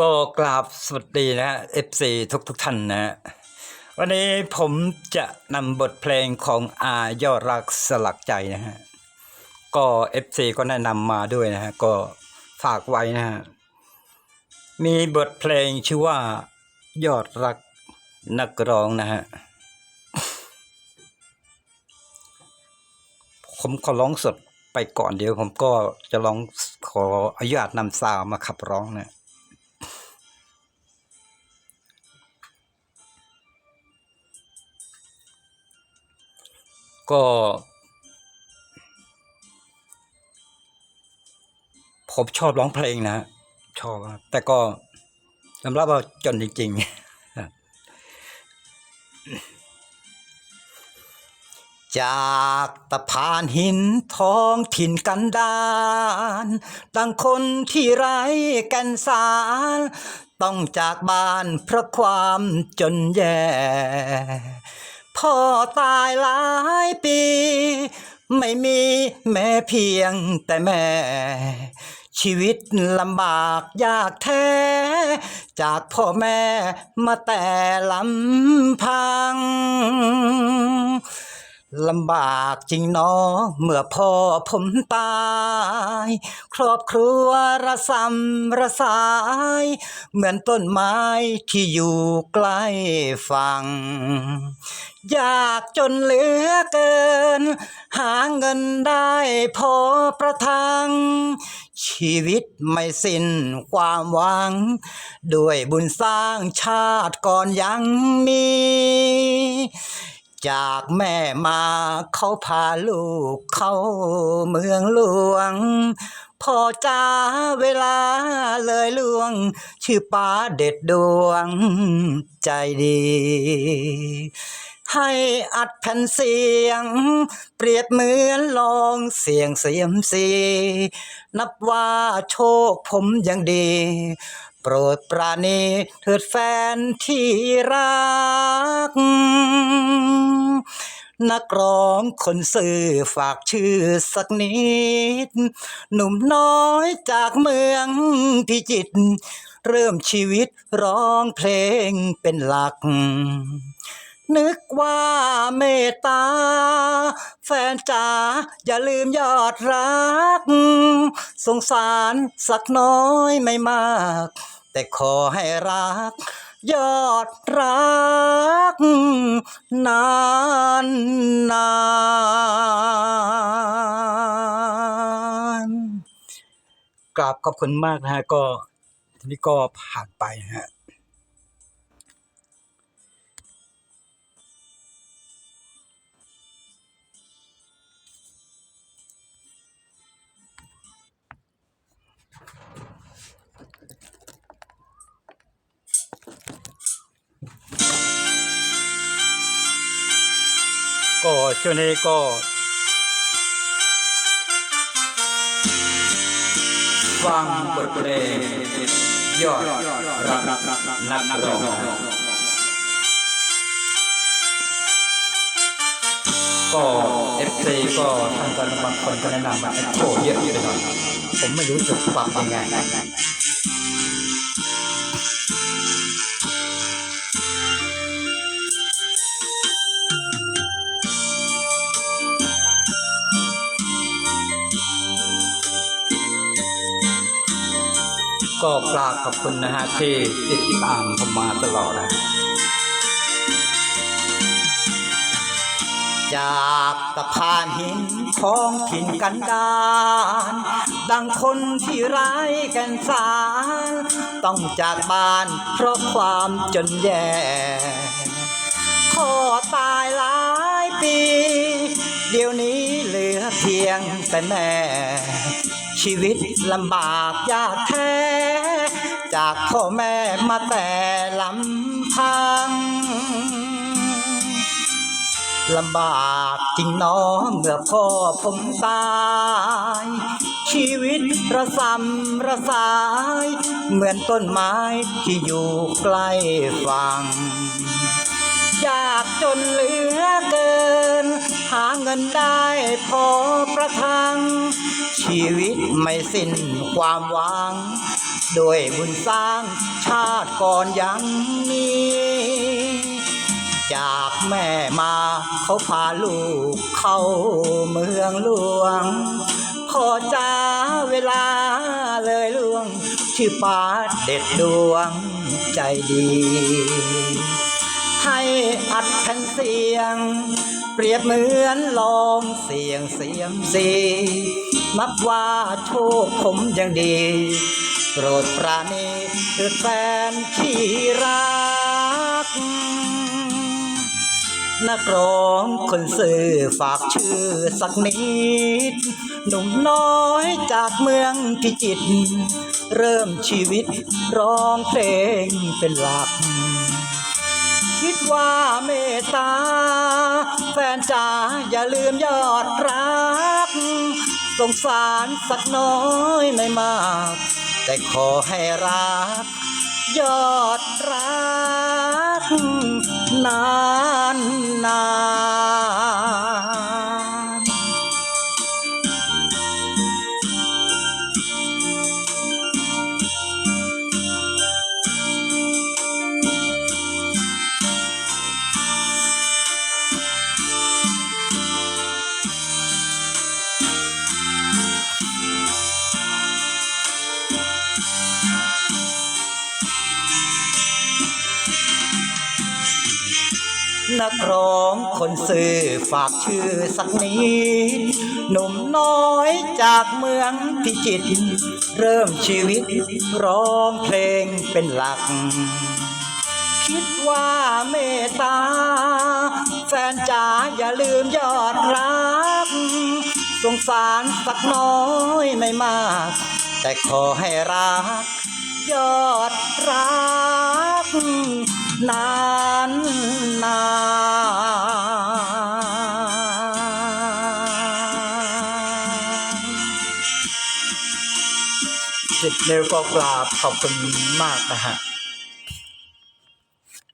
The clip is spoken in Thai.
ก็กราบสวัสดีนะฮะ FC ทุกทุกท่านนะฮะวันนี้ผมจะนำบทเพลงของอายอดรักสลักใจนะฮะ ก็ FC ก็แนะนำมาด้วยนะฮะ ก็ฝากไว้นะฮะ มีบทเพลงชื่อว่ายอดรักนักร้องนะฮะ ผมขอร้องสดไปก่อนเดี๋ยวผมก็จะลองขออนุญาตนำซาวมาขับร้องนะ ก็ ผมชอบร้องเพลงนะชอบแต่ก็ยอมรับว่าจนจริงๆ จากตะพานหินท้องถิ่นกันดานดังคนที่ไร้กันสารต้องจากบ้านเพราะความจนแย่ พ่อตายหลายปี ไม่มีแม่เพียงแต่แม่ ชีวิตลำบากยากแท้ จากพ่อแม่มาแต่ลำพัง ลำบากจริงเนาะเมื่อพ่อผมตาย ครอบครัวระสำระสาย เหมือนต้นไม้ที่อยู่ใกล้ฝั่งอยากจนเหลือเกิน หาเงินได้พอประทัง ชีวิตไม่สิ้นความหวัง ด้วยบุญสร้างชาติก่อนยังมี จากแม่มาเขาพาลูกเข้าเมืองหลวงพ่อจ้าเวลาเลยล่วง ชื่อป้าเด็ดดวงใจดี ให้อัดแผ่นเสียง เปรียบเหมือนลองเสียงเสียมซีนับว่าโชคผมยังดี โปรดปราณีเถิดแฟนที่รัก นักร้องคนสื่อฝากชื่อสักนิด หนุ่มน้อยจากเมืองพิจิตรเริ่มชีวิตร้องเพลงเป็นหลัก นึกว่าเมตตา แฟนจ๋าอย่าลืมยอดรัก สงสารสักน้อยไม่มาก แต่ขอให้รัก ยอดรัก นานนานกราบขอบคุณมากนะฮะก็ทีนี้ก็ผ่านไปนะฮะ ก็ช่วงนี้ก็ฟังบทเพลงยอดรักนักร้องก็เอฟซีก็ทางการบางคนก็แนะนำมาโอ้เยอะอยู่หน่อยผมไม่รู้จะปรับยังไง ก็กราบขอบคุณนะฮะที่ติดตามผมมาตลอดนะจากตะพานหินของถิ่นกันดานดังคนที่ไร้แกันสาร ต้องจากบ้านเพราะความจนแย่พ่อตายหลายปี เดี๋ยวนี้เหลือเพียงแต่แม่ ชีวิตลำบากยากแท้ จากพ่อแม่มาแต่ลำพังลำบากจริงน้องเมื่อพ่อผมตาย ชีวิตระสำระสาย เหมือนต้นไม้ที่อยู่ใกล้ฝั่งยากจนเหลือเกิน หาเงินได้พอประทัง ชีวิตไม่สิ้นความหวัง ด้วยบุญสร้างชาติก่อนยังมี จากแม่มาเขาพาลูกเข้าเมืองหลวงพอจ้าเวลาเลยล่วงชื่อป้าเด็ดดวงใจดี ให้อัดแผ่นเสียง เปรียบเหมือนลองเสียงเสียมสีนับว่าโชคผมยังดี โปรดปราณีเถิดแฟนที่รัก นักร้องคนสื่อฝากชื่อสักนิด หนุ่มน้อยจากเมืองพิจิตรเริ่มชีวิตร้องเพลงเป็นหลัก คิดว่าเมตตา แฟนจ๋าอย่าลืมยอดรัก สงสารสักน้อยไม่มาก แต่ขอให้รัก ยอดรักนานนาน นักร้องคนสื่อฝากชื่อสักนิดหนุ่มน้อยจากเมืองพิจิตรเริ่มชีวิตร้องเพลงเป็นหลัก คิดว่าเมตตา แฟนจ๋าอย่าลืมยอดรัก สงสารสักน้อยไม่มาก แต่ขอให้รัก ยอดรัก นานนาน สิบนิ้วก็กราบขอบคุณมากนะฮะ